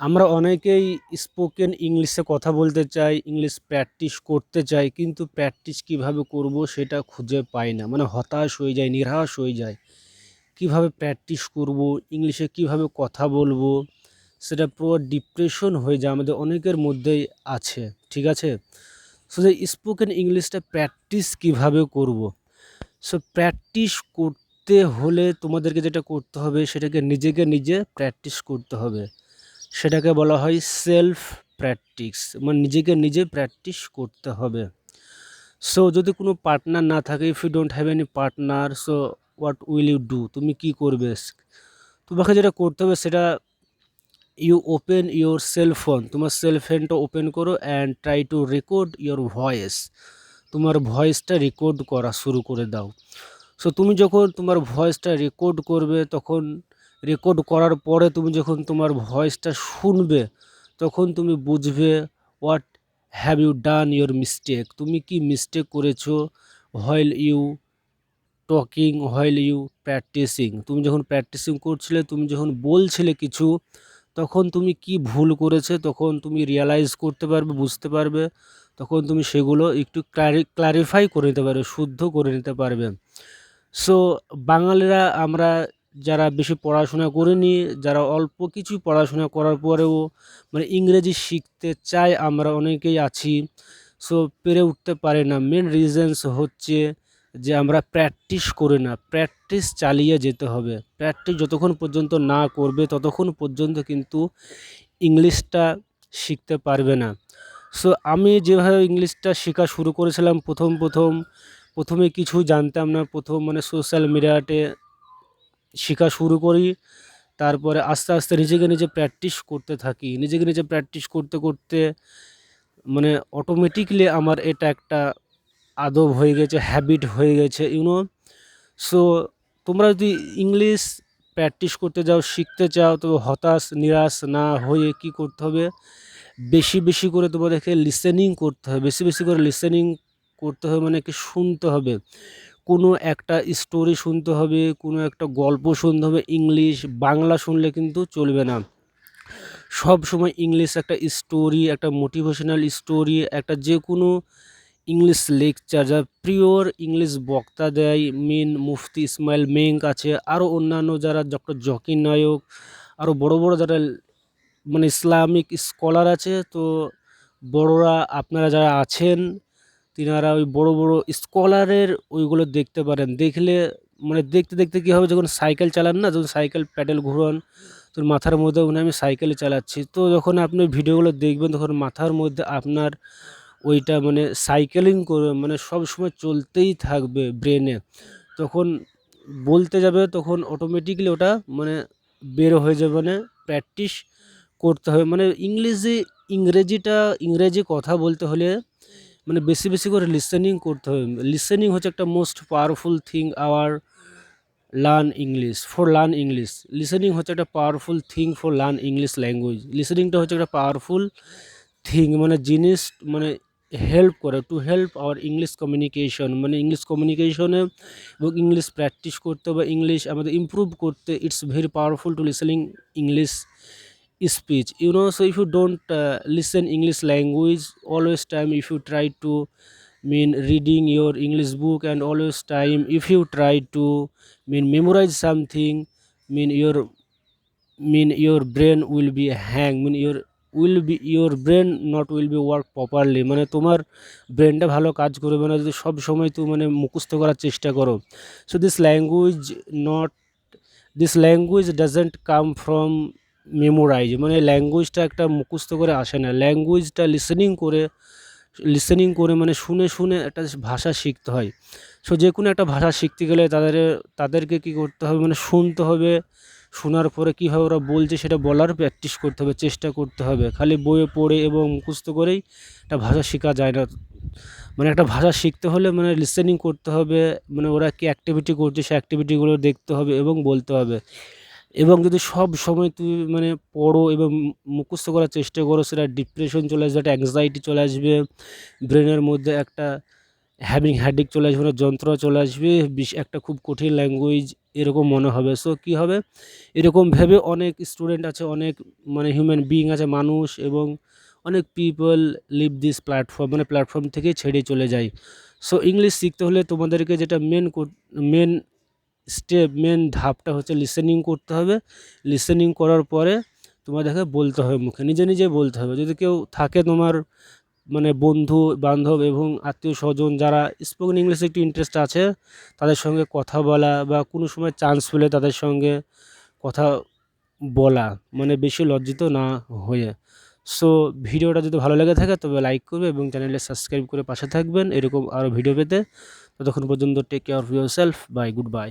আমরা অনেকেই স্পোকেন ইংলিশে কথা বলতে চাই ইংলিশ প্র্যাকটিস করতে চাই, কিন্তু প্র্যাকটিস কীভাবে করব সেটা খুঁজে পাই না। মানে হতাশ হয়ে যায়, নিরাশ হয়ে যায়। কীভাবে প্র্যাকটিস করব ইংলিশে কীভাবে কথা বলব, সেটা পুরো ডিপ্রেশন হয়ে যায় আমাদের অনেকের মধ্যেই আছে, ঠিক আছে? সো যে স্পোকেন ইংলিশটা প্র্যাকটিস কীভাবে করব? সো প্র্যাকটিস করতে হলে তোমাদেরকে যেটা করতে হবে, সেটাকে নিজেকে নিজে প্র্যাকটিস করতে হবে। সেটাকে বলা হয় সেলফ প্র্যাকটিস মানে নিজেকে নিজে প্র্যাকটিস করতে হবে। সো যদি কোনো পার্টনার না থাকে if you don't have any partner so what will you do তুমি কি করবে? তোমাকে যেটা করতে হবে, সেটা you open your cell phone তোমার সেল ফোনটা ওপেন করো and try to record your voice তোমার ভয়েসটা রেকর্ড করা শুরু করে দাও। সো তুমি যখন তোমার ভয়েসটা রেকর্ড করবে, তখন রেকর্ড করার পরে তুমি যখন তোমার ভয়েসটা শুনবে, তখন তুমি বুঝবে what have you done your mistake তুমি কি মিস্টেক করেছ while you talking while you practicing তুমি যখন প্র্যাকটিসিং করছিলে, তুমি যখন বলছিলে কিছু, তখন তুমি কি ভুল করেছে? তখন তুমি রিয়ালাইজ করতে পারবে, বুঝতে পারবে। তখন তুমি সেগুলো একটু ক্লারিফাই করে নিতে পারবে, শুদ্ধ করে নিতে পারবে। সো বাঙালিরা আমরা যারা বেশি পড়াশোনা করেনি, যারা অল্প কিছু পড়াশোনা করার পরেও মানে ইংরেজি শিখতে চাই আমরা অনেকেই আছি। সো পেরে উঠতে পারে না। মেন রিজনস হচ্ছে যে আমরা প্র্যাকটিস করি না। প্র্যাকটিস চালিয়ে যেতে হবে। প্র্যাকটিস যতক্ষণ পর্যন্ত না করবে, ততক্ষণ পর্যন্ত কিন্তু ইংলিশটা শিখতে পারবে না। সো আমি যেভাবে ইংলিশটা শেখা শুরু করেছিলাম, প্রথম প্রথম, প্রথমে কিছু জানতাম না। প্রথম মানে সোশ্যাল মিডিয়াতে শেখা শুরু করি, তারপরে আস্তে আস্তে নিজেকে নিজে প্র্যাকটিস করতে থাকি। নিজেকে নিজে প্র্যাকটিস করতে করতে মানে অটোমেটিকলি আমার এটা একটা আদব হয়ে গেছে হ্যাবিট হয়ে গেছে ইউনো সো তোমরা যদি ইংলিশ প্র্যাকটিস করতে যাও, শিখতে চাও তো হতাশ, নিরাশ না হয়ে কি করতে হবে? বেশি বেশি করে তোমাদেরকে লিসেনিং করতে হবে। বেশি বেশি করে লিসেনিং করতে হবে মানে কি শুনতে হবে। কোনো একটা স্টোরি শুনতে হবে, কোনো একটা গল্প শুনতে হবে ইংলিশ বাংলা শুনলে কিন্তু চলবে না। সব সময় ইংলিশ একটা স্টোরি একটা মোটিভেশনাল স্টোরি একটা যে কোনো ইংলিশ লেকচার যা প্রিয়র ইংলিশ বক্তা দেয় মেন মুফতি ইসমাইল মেঙ্ক আছে আরও অন্যান্য যারা ডক্টর জকির নায়ক আরও বড় বড় যারা মানে ইসলামিক স্কলার আছে, তো বড়রা, আপনারা যারা আছেন তিনারা ওই বড় বড় স্কলারের ওইগুলো দেখতে পারেন। দেখলে মানে দেখতে দেখতে কী হবে যখন সাইকেল চালান না, যখন সাইকেল প্যাডেল ঘুরান তো মাথার মধ্যে মনে আমি সাইকেলে চালাচ্ছি। তো যখন আপনি ভিডিওগুলো দেখবেন, তখন মাথার মধ্যে আপনার ওইটা মানে সাইকেলিং করে মানে সব সময় চলতেই থাকবে ব্রেনে। তখন বলতে যাবে, তখন অটোমেটিকলি ওটা মানে বের হয়ে যাবে মানে প্র্যাকটিস করতে হবে। মানে ইংলিশে ইংরেজিটা, ইংরেজি কথা বলতে হলে মানে বেশি বেশি করে লিসেনিং করতে হবে। লিসেনিং হচ্ছে একটা most powerful thing our learn English for learn English listening হচ্ছে একটা powerful thing for learn English language লিসেনিংটা হচ্ছে একটা পাওয়ারফুল থিং মানে জিনিস মানে হেল্প করে to help our English communication মানে ইংলিশ কমিউনিকেশনে এবং ইংলিশ প্র্যাকটিস করতে বা ইংলিশ আমাদের ইমপ্রুভ করতে it's very powerful to listening English speech you know so if you don't uh, listen english language always time if you try to mean reading your english book and always time if you try to mean memorize something mean your mean your brain will be hang mean your will be your brain not will be work properly মানে তোমার ব্রেনটা ভালো কাজ করবে না যদি সব সময় তুমি মানে মুখস্থ করার চেষ্টা করো so this language not this language doesn't come from memorize মানে ল্যাঙ্গুয়েজটা একটা মুখস্থ করে আসে না। ল্যাঙ্গুয়েজটা লিসেনিং করে লিসেনিং করে মানে শুনে শুনে একটা ভাষা শিখতে হয়। সো যে কোনো একটা ভাষা শিখতে গেলে তাদের, তাদেরকে কী করতে হবে? মানে শুনতে হবে, শোনার পরে কীভাবে ওরা বলছে সেটা বলার প্র্যাকটিস করতে হবে, চেষ্টা করতে হবে। খালি বইয়ে পড়ে এবং মুখস্থ করেই একটা ভাষা শেখা যায় না। মানে একটা ভাষা শিখতে হলে মানে লিসেনিং করতে হবে মানে ওরা কী অ্যাক্টিভিটি করছে সে অ্যাক্টিভিটিগুলো দেখতে হবে এবং বলতে হবে। এবং যদি সব সময় তুমি মানে পড়ো এবং মুখস্থ করার চেষ্টা করো, সেটা ডিপ্রেশন চলে আসবে, একটা অ্যাংজাইটি চলে আসবে ব্রেনের মধ্যে একটা হ্যাভিং হ্যাডিক চলে আসবে না যন্ত্রণা চলে আসবে একটা খুব কঠিন ল্যাঙ্গুয়েজ এরকম মনে হবে। সো কী হবে? এরকম ভেবে অনেক স্টুডেন্ট আছে, অনেক মানে হিউম্যান বিইং আছে, মানুষ এবং অনেক পিপল লিভ দিস প্ল্যাটফর্ম মানে প্ল্যাটফর্ম থেকে ছেড়ে চলে যায়। সো ইংলিশ শিখতে হলে তোমাদেরকে যেটা মেন মেন স্টেপ মেন ধাপটা হচ্ছে লিসেনিং করতে হবে। লিসেনিং করার পরে তোমাদেরকে বলতে হবে মুখে, নিজে নিজে বলতে হবে। যদি কেউ থাকে তোমার মানে বন্ধু, বান্ধব এবং আত্মীয় স্বজন যারা স্পোকেন ইংলিশে একটু ইন্টারেস্ট আছে, তাদের সঙ্গে কথা বলা বা কোনো সময় চান্স পেলে তাদের সঙ্গে কথা বলা মানে বেশি লজ্জিত না হয়ে। সো ভিডিওটা যদি ভালো লেগে থাকে তবে লাইক করবে এবং চ্যানেলে সাবস্ক্রাইব করে পাশে থাকবেন। এরকম আরও ভিডিও পেতে। ততক্ষণ পর্যন্ত take care of yourself bye good bye